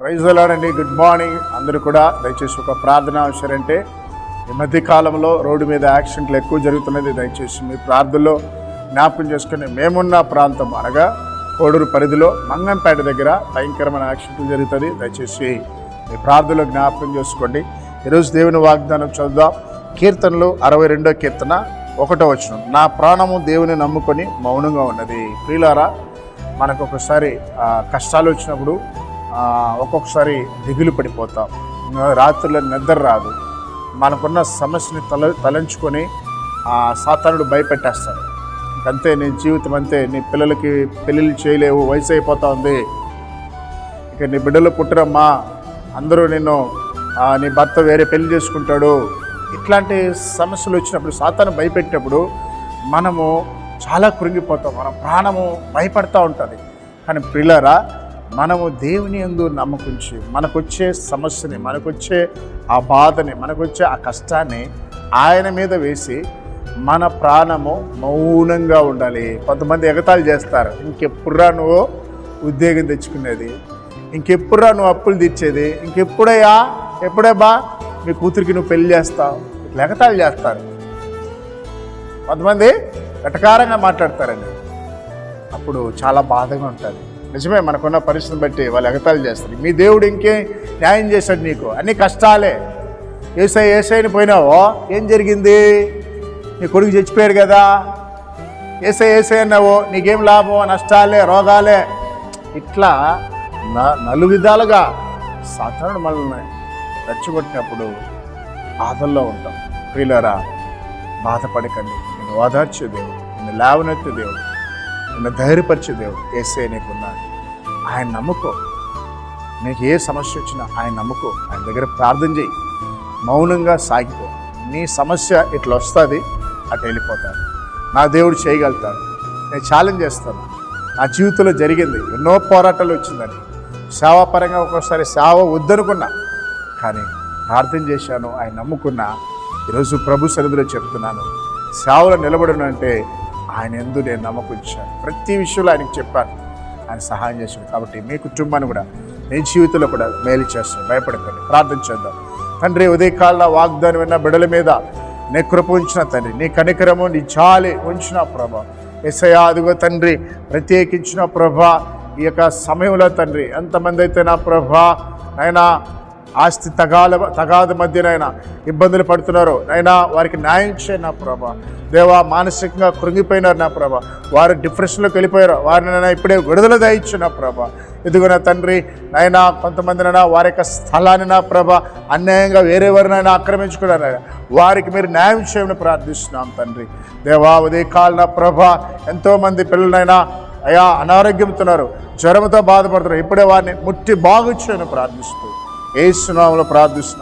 Praise అండి good morning. అందరూ కూడా దయచేసి ఒక ప్రార్థన అవసరం అంటే ఈ మధ్య కాలంలో రోడ్డు మీద యాక్సిడెంట్లు ఎక్కువ జరుగుతున్నది. దయచేసి మీ ప్రార్థనలో జ్ఞాపకం చేసుకుని మేమున్న ప్రాంతం అనగా కోడూరు పరిధిలో మంగంపేట దగ్గర భయంకరమైన యాక్సిడెంట్లు జరుగుతుంది దయచేసి మీ ప్రార్థనలో జ్ఞాపకం చేసుకోండి. ఈరోజు దేవుని వాగ్దానం చదువుదాం. కీర్తనలు అరవై రెండో కీర్తన ఒకటో వచ్చిన నా ప్రాణము దేవుని నమ్ముకొని మౌనంగా ఉన్నది. ప్రియులారా మనకు ఒకసారి కష్టాలు వచ్చినప్పుడు ఒక్కొక్కసారి దిగులు పడిపోతాం. రాత్రుల్లో నిద్ర రాదు. మనకున్న సమస్యని తల తలంచుకొని ఆ సాతానుడు భయపెట్టేస్తాడు. అంతే నీ జీవితం అంతే. నీ పిల్లలకి పెళ్ళిళ్ళు చేయలేవు వయసు అయిపోతా ఉంది ఇక నీ బిడ్డలు పుట్టరమ్మా. అందరూ నిన్ను నీ భర్త వేరే పెళ్ళి చేసుకుంటాడు. ఇట్లాంటి సమస్యలు వచ్చినప్పుడు సాతాను భయపెట్టినప్పుడు మనము చాలా కృంగిపోతాం. మన ప్రాణము భయపడతా ఉంటుంది. కానీ పిల్లరా మనము దేవుని ఎందు నమ్మకుంచి మనకొచ్చే సమస్యని మనకొచ్చే ఆ బాధని మనకొచ్చే ఆ కష్టాన్ని ఆయన మీద వేసి మన ప్రాణము మౌనంగా ఉండాలి. కొంతమంది ఎగతాళి చేస్తారు. ఇంకెప్పుడురా నువ్వు ఉద్యోగం తెచ్చుకునేది? ఇంకెప్పుడురా నువ్వు అప్పులు తెచ్చేది ఇంకెప్పుడయ్యా? ఎప్పుడే బా? మీ కూతురికి నువ్వు పెళ్ళి చేస్తావు. ఇట్లా ఎగతాళి చేస్తారు. కొంతమంది వెటకారంగా మాట్లాడతారండి. అప్పుడు చాలా బాధగా ఉంటుంది. నిజమే మనకున్న పరిస్థితిని బట్టి వాళ్ళు ఎగతాళి చేస్తారు. మీ దేవుడు ఇంకే న్యాయం చేశాడు నీకు. అన్ని కష్టాలే. ఏసై ఏసైని పోయినావో? ఏం జరిగింది? నీ కొడుకు చచ్చిపోయాడు కదా. ఏసై ఏసై అన్నావో నీకేం లాభం? నష్టాలే రోగాలే. ఇట్లా న నలు విధాలుగా సాధారణ మనల్ని రెచ్చగొట్టినప్పుడు బాధల్లో ఉంటాం. ప్రియులరా బాధపడకండి. నేను ఓదార్చే దేవుడు. నేను లేవనెత్తే దేవుడు. నిన్ను ధైర్యపరిచే దేవుడు ఏసే నీకున్నాడు ఆయన నమ్ముకో. నీకు ఏ సమస్య వచ్చినా ఆయన నమ్ముకో. ఆయన దగ్గర ప్రార్థన చేయి. మౌనంగా సాగిపో. నీ సమస్య ఇట్లా వస్తుంది అటు వెళ్ళిపోతాను నా దేవుడు చేయగలుగుతాడు. నేను ఛాలెంజ్ చేస్తాను. నా జీవితంలో జరిగింది ఎన్నో పోరాటాలు వచ్చిందని. సేవాపరంగా ఒక్కోసారి సేవ వద్దనుకున్నా కానీ ప్రార్థన చేశాను ఆయన నమ్ముకున్నా. ఈరోజు ప్రభు సన్నిధిలో చెప్తున్నాను సేవలో నిలబడను అంటే ఆయన ఎందు నేను నమ్మకుంచాను ప్రతి విషయంలో ఆయనకు చెప్పాను. ఆయన సహాయం చేశాడు. కాబట్టి మీ కుటుంబాన్ని కూడా మీ జీవితంలో కూడా మేలు చేస్తాను భయపడకండి. ప్రార్థన చేద్దాం. తండ్రి ఉదయకాల వాగ్దానం విన్న బిడల మీద నీ కృప ఉంచిన తండ్రి నీ కనికరము నీ జాలి ఉంచిన ప్రభా. ఎసయా తండ్రి ప్రత్యేకించిన ప్రభా. ఈ యొక్క సమయంలో తండ్రి ఎంతమంది అయితే నా ప్రభా నైనా ఆస్తి తగాల తగాద మధ్యనైనా ఇబ్బందులు పడుతున్నారు. నైనా వారికి న్యాయం చేయ నా ప్రభా. దేవా మానసికంగా కృంగిపోయినారు నా ప్రభా. వారు డిప్రెషన్లోకి వెళ్ళిపోయారు. వారిని నైనా ఇప్పుడే విడుదల దయచ్చు నా ప్రభా. ఇదిగో నా తండ్రి నైనా కొంతమందినైనా వారి యొక్క స్థలాన్ని నా ప్రభ అన్యాయంగా వేరే వారినైనా ఆక్రమించుకున్నారు వారికి మీరు న్యాయం చేయమని ప్రార్థిస్తున్నాం తండ్రి. దేవా ఉదయకాల నా ప్రభ ఎంతోమంది పిల్లలైనా అయా అనారోగ్యంతున్నారు జ్వరంతో బాధపడుతున్నారు. ఇప్పుడే వారిని ముట్టి బాగు చేయని ప్రార్థిస్తూ ఏ సునామంలో ప్రార్థిస్తున్నాం.